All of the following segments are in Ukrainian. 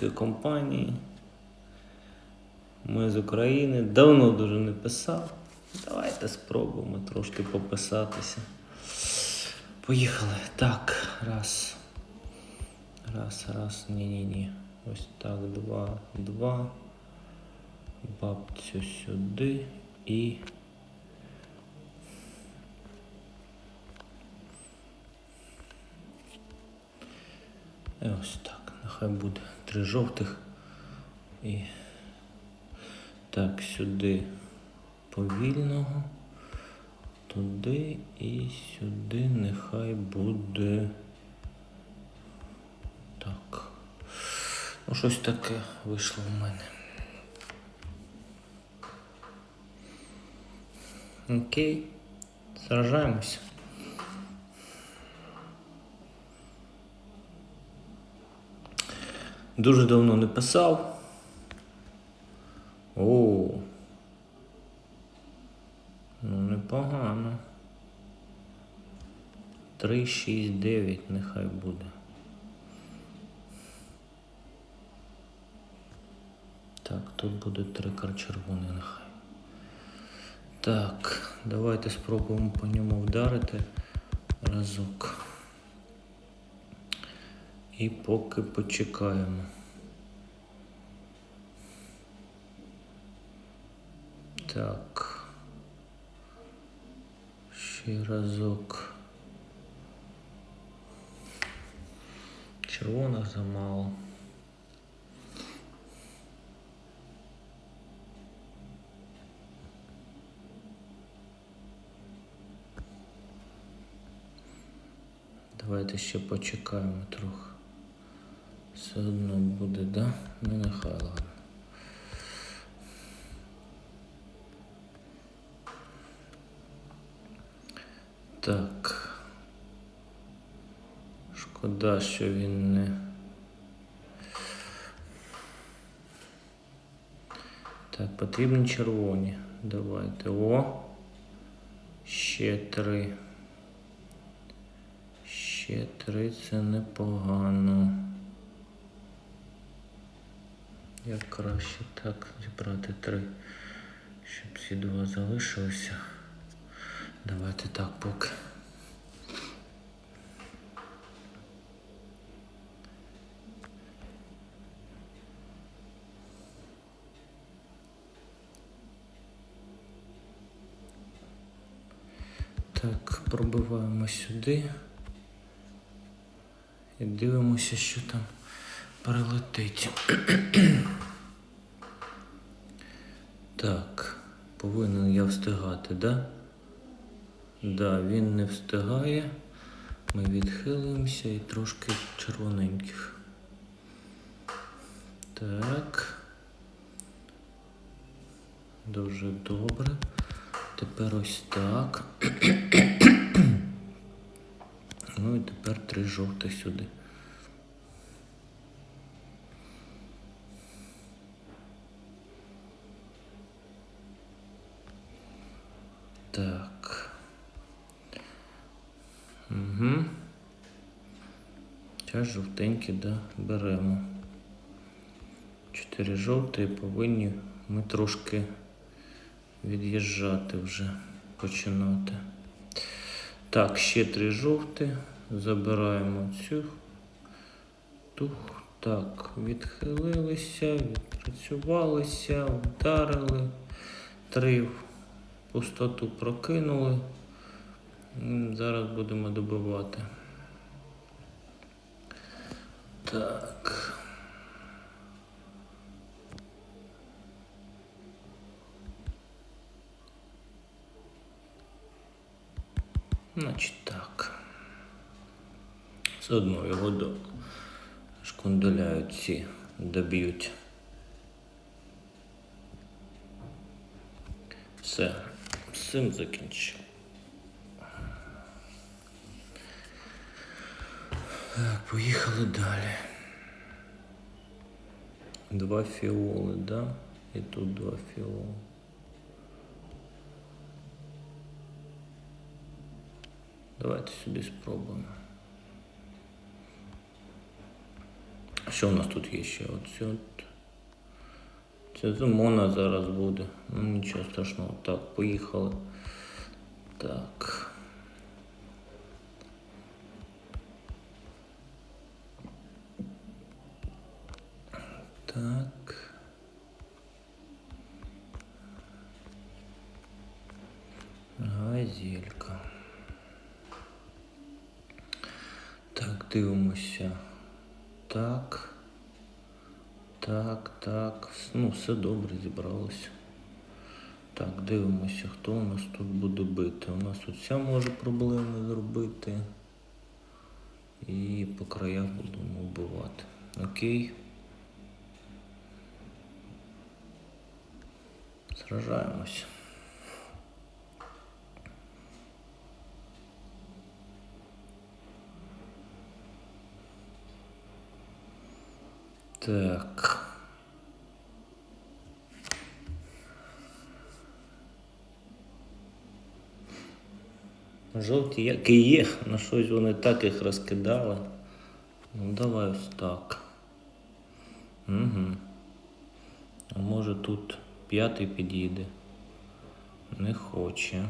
української компанії. Ми з України. Давно дуже не писав. Давайте спробуємо трошки пописатися. Поїхали. Так, раз. Раз, раз, ні-ні-ні. Ось так, два, два. Бабцю сюди і. І ось так. Нехай буде три жовтих. І так, сюди повільного. Туди і сюди нехай буде. Так. Ну, щось таке вийшло в мене. Окей. Сражаємося. Дуже давно не писав. О. Ну, непогано. 3, 6, 9 нехай буде. Так, тут буде три кар червоний нехай. Так, давайте спробуємо по ньому вдарити разок. І поки почекаємо. Так. Ще разок. Червоних замало. Давайте ще почекаємо трохи. Все одно буде, да? Ну нехай ладно. Так. Шкода, що він не. Так, потрібні червоні. Давайте. О. Ще три. Ще три це непогано. Як краще так зібрати три, щоб ці два залишилися. Давайте так поки. Так, пробиваємо сюди. І дивимося, що там прилетить. Так, повинен я встигати, да? Да, він не встигає. Ми відхилимося і трошки червоненьких. Так. Дуже добре. Тепер ось так. Ну і тепер три жовтих сюди. Так. Угу. Зараз жовтенькі, да, беремо. Чотири жовті повинні ми трошки від'їжджати вже починати. Так, ще три жовті. Забираємо цю. Тух. Так, відхилилися, відпрацювалися, вдарили. Три в пустоту прокинули. Зараз будемо добивати. Так. Значить так. Все одно його до шконdoляють ці, доб'ють. Все, цим закінчив. Так, поїхали далі. Два фіоли, да? І тут два фіоли. Давайте сюди спробуємо. Що у нас тут є ще? Оце. Це зимона зараз буде. Ну нічого страшного. Так, поїхали. Так. Так. Газелька. Так, дивимося. Так. Так, так. Ну, все добре зібралося. Так, дивимося, хто у нас тут буде бити. У нас оця може проблеми зробити. І по краях будемо вбивати. Окей. Сражаємося. Так. Жовті як і є, на щось вони так їх розкидали. Ну давай ось так. Угу. А може тут п'ятий підійде? Не хоче.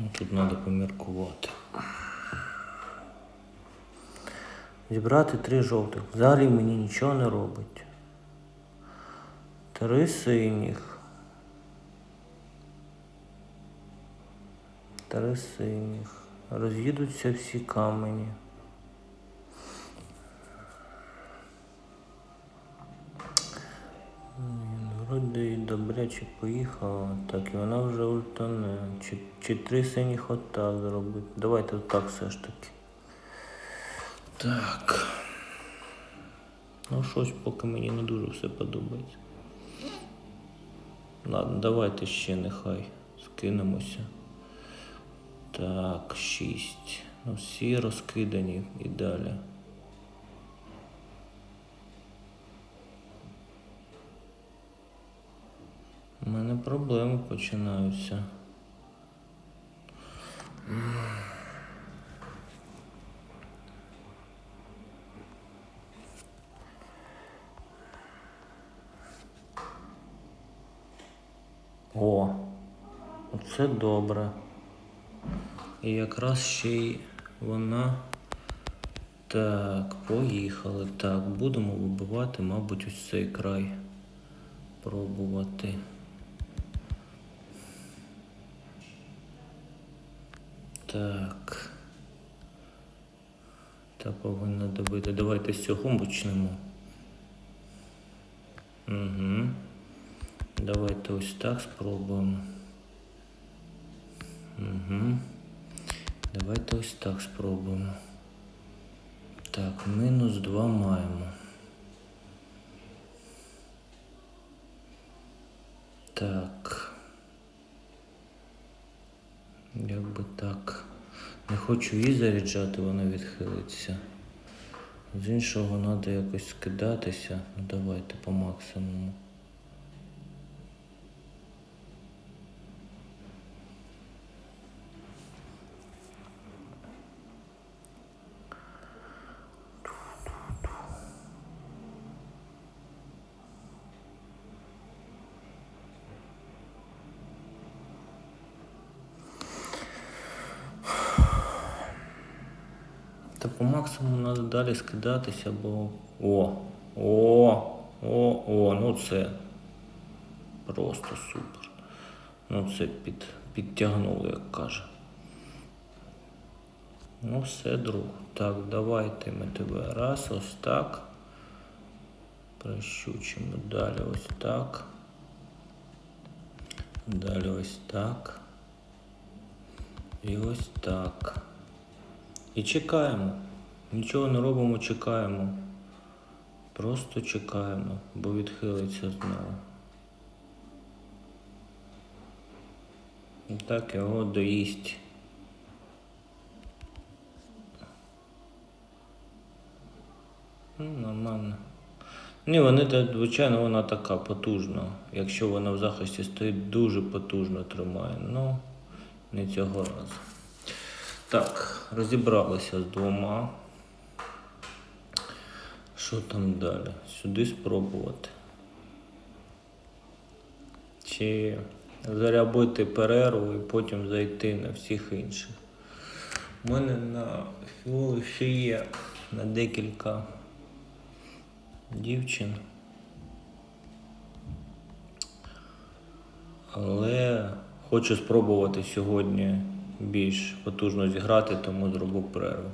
Ну, Тут треба поміркувати. Зібрати три жовтих. Взагалі мені нічого не робить. Три синіх. Три синіх. Роз'їдуться всі камені. Вроде і добряче поїхала. Так, і вона вже ультане. Чи, чи три синіх отак зробити. Давайте отак все ж таки. Так. Ну щось поки мені не дуже все подобається. Ладно, давайте ще нехай скинемося. Так, шість. Ну всі розкидані і далі. У мене проблеми починаються. О, оце добре. І якраз ще й вона. Так, поїхали. Так, будемо вибивати, мабуть, ось цей край. Пробувати. Так. Та повинна добити. Давайте з цього почнемо. Угу. Давайте ось так спробуємо. Угу. Давайте ось так спробуємо. Так, мінус 2 маємо. Так. Як би так. Не хочу її заряджати, вона відхилиться. З іншого треба якось скидатися. Ну давайте по максимуму. По максимуму треба далі скидатися, бо. О! О! О, о, ну це просто супер. Ну це під, підтягнуло, як каже. Ну все, друг. Так, давайте ми тебе раз, ось так. Прищучимо далі ось так. Далі ось так. І ось так. І чекаємо. Нічого не робимо, чекаємо. Просто чекаємо, бо відхилиться знову. І так його доїсть. Ну, нормально. Ні, вони, звичайно, вона така потужна. Якщо вона в захисті стоїть, дуже потужно тримає. Ну, не цього разу. Так, розібралися з двома. Що там далі? Сюди спробувати. Чи зарябити перерву і потім зайти на всіх інших. У мене на фіолі ще є на декілька дівчин. Але хочу спробувати сьогодні більш потужно зіграти, тому зробив перерву.